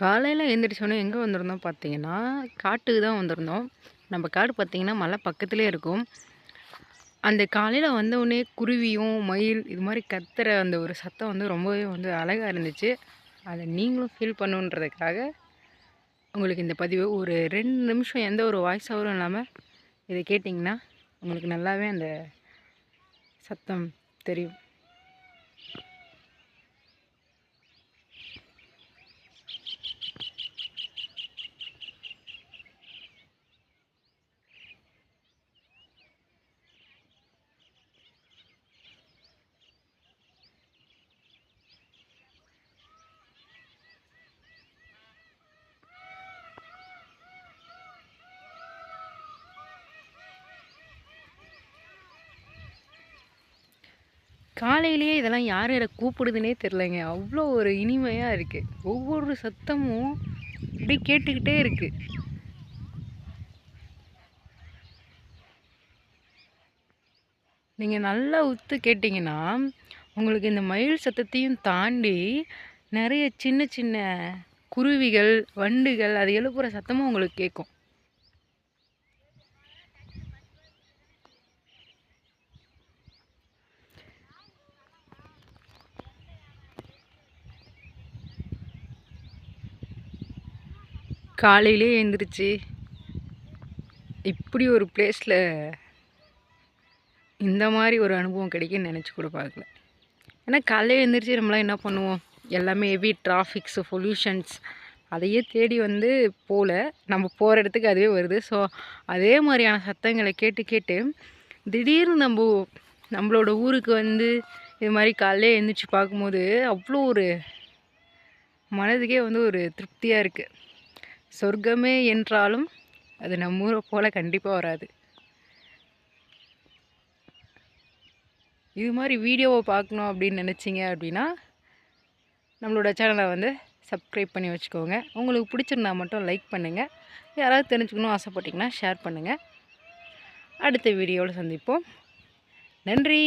காலையில் எழுந்திரிச்சோன்னே எங்கே வந்திருந்தோம் பார்த்தீங்கன்னா காட்டுக்கு தான் வந்திருந்தோம். நம்ம காடு பார்த்தீங்கன்னா மலை பக்கத்துலேயே இருக்கும். அந்த காலையில் வந்தவுடனே குருவியும் மயில் இது மாதிரி கத்துற அந்த ஒரு சத்தம் வந்து ரொம்பவே வந்து அழகாக இருந்துச்சு. அதை நீங்களும் ஃபீல் பண்ணுன்றதுக்காக உங்களுக்கு இந்த பதிவு ஒரு ரெண்டு நிமிஷம் எந்த ஒரு வாய்ஸ் ஓவரும் இல்லாமல் இதை கேட்டிங்கன்னா உங்களுக்கு நல்லாவே அந்த சத்தம் தெரியும். காலையிலேயே இதெல்லாம் யார் யாரை கூப்பிடுதுன்னே தெரிலங்க அவ்வளோ ஒரு இனிமையாக இருக்குது ஒவ்வொரு சத்தமும் அப்படியே கேட்டுக்கிட்டே இருக்குது நீங்கள் நல்லா உத்து கேட்டிங்கன்னா உங்களுக்கு இந்த மயில் சத்தத்தையும் தாண்டி நிறைய சின்ன சின்ன குருவிகள் வண்டுகள் அது எழுப்புகிற சத்தமும் உங்களுக்கு கேட்கும். காலையிலே எழுந்திரிச்சு. இப்படி ஒரு பிளேஸில் இந்த மாதிரி ஒரு அனுபவம் கிடைக்குன்னு நினச்சி கூட பார்க்கல. ஏன்னா காலையில் எழுந்திரிச்சு நம்மளாம் என்ன பண்ணுவோம்? எல்லாமே ஹெவி டிராஃபிக்ஸு பொல்யூஷன்ஸ் அதையே தேடி வந்து போகல நம்ம போகிற இடத்துக்கு அதுவே வருது. ஸோ அதே மாதிரியான சத்தங்களை கேட்டு கேட்டு திடீர்னு நம்ம நம்மளோட ஊருக்கு வந்து இது மாதிரி காலையில் எழுந்திரிச்சு பார்க்கும்போது அவ்வளோ ஒரு மனதுக்கே வந்து ஒரு திருப்தியாக இருக்குது சொர்க்கமே என்றாலும் அது நம்ம ஊரை போல் கண்டிப்பாக வராது. இது மாதிரி வீடியோவை பார்க்கணும் அப்படின்னு நினச்சிங்க அப்படின்னா நம்மளோட சேனலை வந்து சப்ஸ்கிரைப் பண்ணி வச்சுக்கோங்க. உங்களுக்கு பிடிச்சிருந்தா மட்டும் லைக் பண்ணுங்கள் யாராவது தெரிஞ்சுக்கணும் ஆசைப்பட்டிங்கன்னா ஷேர் பண்ணுங்கள் அடுத்த வீடியோவில் சந்திப்போம். நன்றி!